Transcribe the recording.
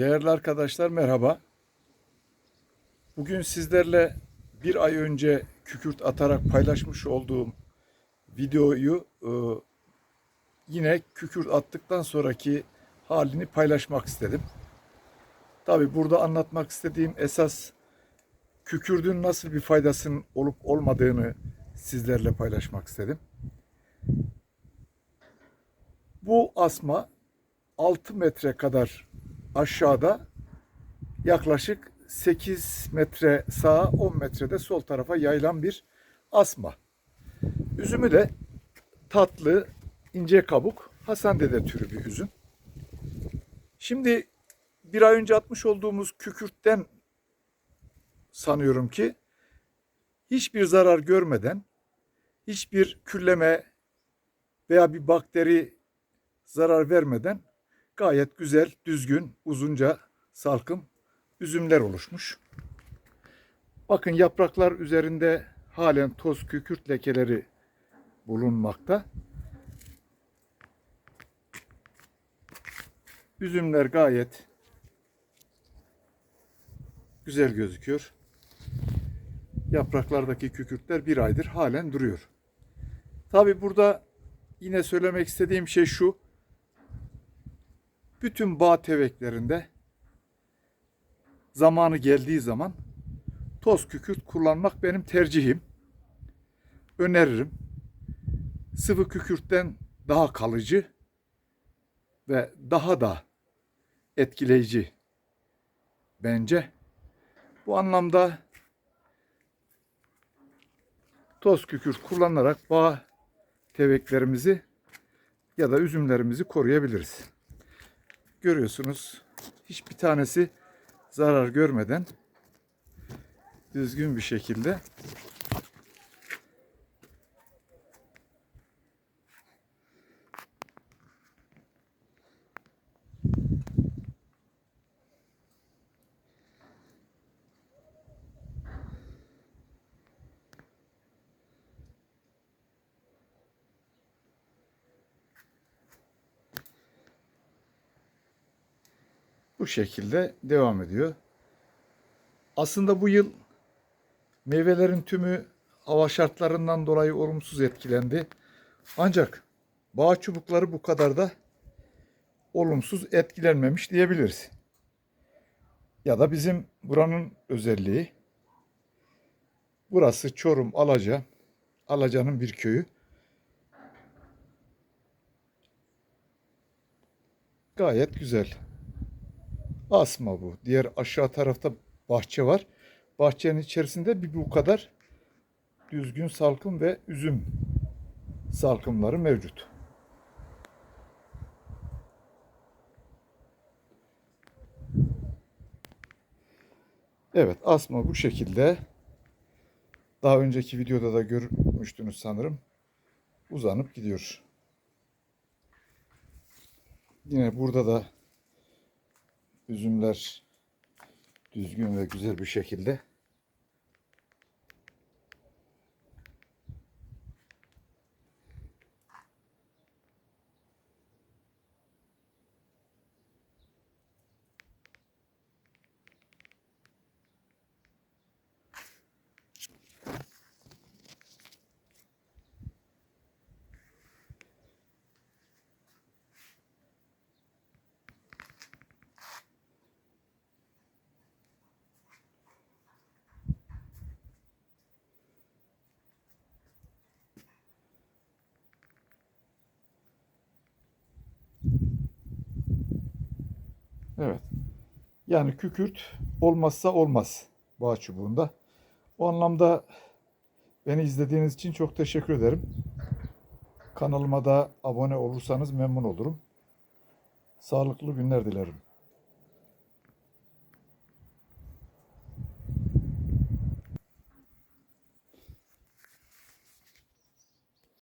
Değerli arkadaşlar merhaba. Bugün sizlerle bir ay önce kükürt atarak paylaşmış olduğum videoyu e, yine kükürt attıktan sonraki halini paylaşmak istedim. Tabi burada anlatmak istediğim esas kükürdün nasıl bir faydasının olup olmadığını sizlerle paylaşmak istedim. Bu asma 6 metre kadar aşağıda yaklaşık 8 metre sağa 10 metrede sol tarafa yayılan bir asma. Üzümü de tatlı, ince kabuk, Hasan Dede türü bir üzüm. Şimdi bir ay önce atmış olduğumuz kükürtten sanıyorum ki hiçbir zarar görmeden, hiçbir külleme veya bir bakteri zarar vermeden gayet güzel, düzgün, uzunca salkım üzümler oluşmuş. Bakın yapraklar üzerinde halen toz kükürt lekeleri bulunmakta. Üzümler gayet güzel gözüküyor. Yapraklardaki kükürtler bir aydır halen duruyor. Tabi burada yine söylemek istediğim şey şu bütün bağ teveklerinde zamanı geldiği zaman toz kükürt kullanmak benim tercihim. Öneririm. Sıvı kükürtten daha kalıcı ve daha da etkileyici bence. Bu anlamda toz kükürt kullanarak bağ teveklerimizi ya da üzümlerimizi koruyabiliriz görüyorsunuz. Hiçbir tanesi zarar görmeden düzgün bir şekilde bu şekilde devam ediyor. Aslında bu yıl meyvelerin tümü hava şartlarından dolayı olumsuz etkilendi. Ancak bağ çubukları bu kadar da olumsuz etkilenmemiş diyebiliriz. Ya da bizim buranın özelliği burası Çorum Alaca. Alaca'nın bir köyü. Gayet güzel. Asma bu. Diğer aşağı tarafta bahçe var. Bahçenin içerisinde bir bu kadar düzgün salkım ve üzüm salkımları mevcut. Evet asma bu şekilde. Daha önceki videoda da görmüştünüz sanırım. Uzanıp gidiyor. Yine burada da üzümler düzgün ve güzel bir şekilde Evet. Yani kükürt olmazsa olmaz bağ çubuğunda. O anlamda beni izlediğiniz için çok teşekkür ederim. Kanalıma da abone olursanız memnun olurum. Sağlıklı günler dilerim.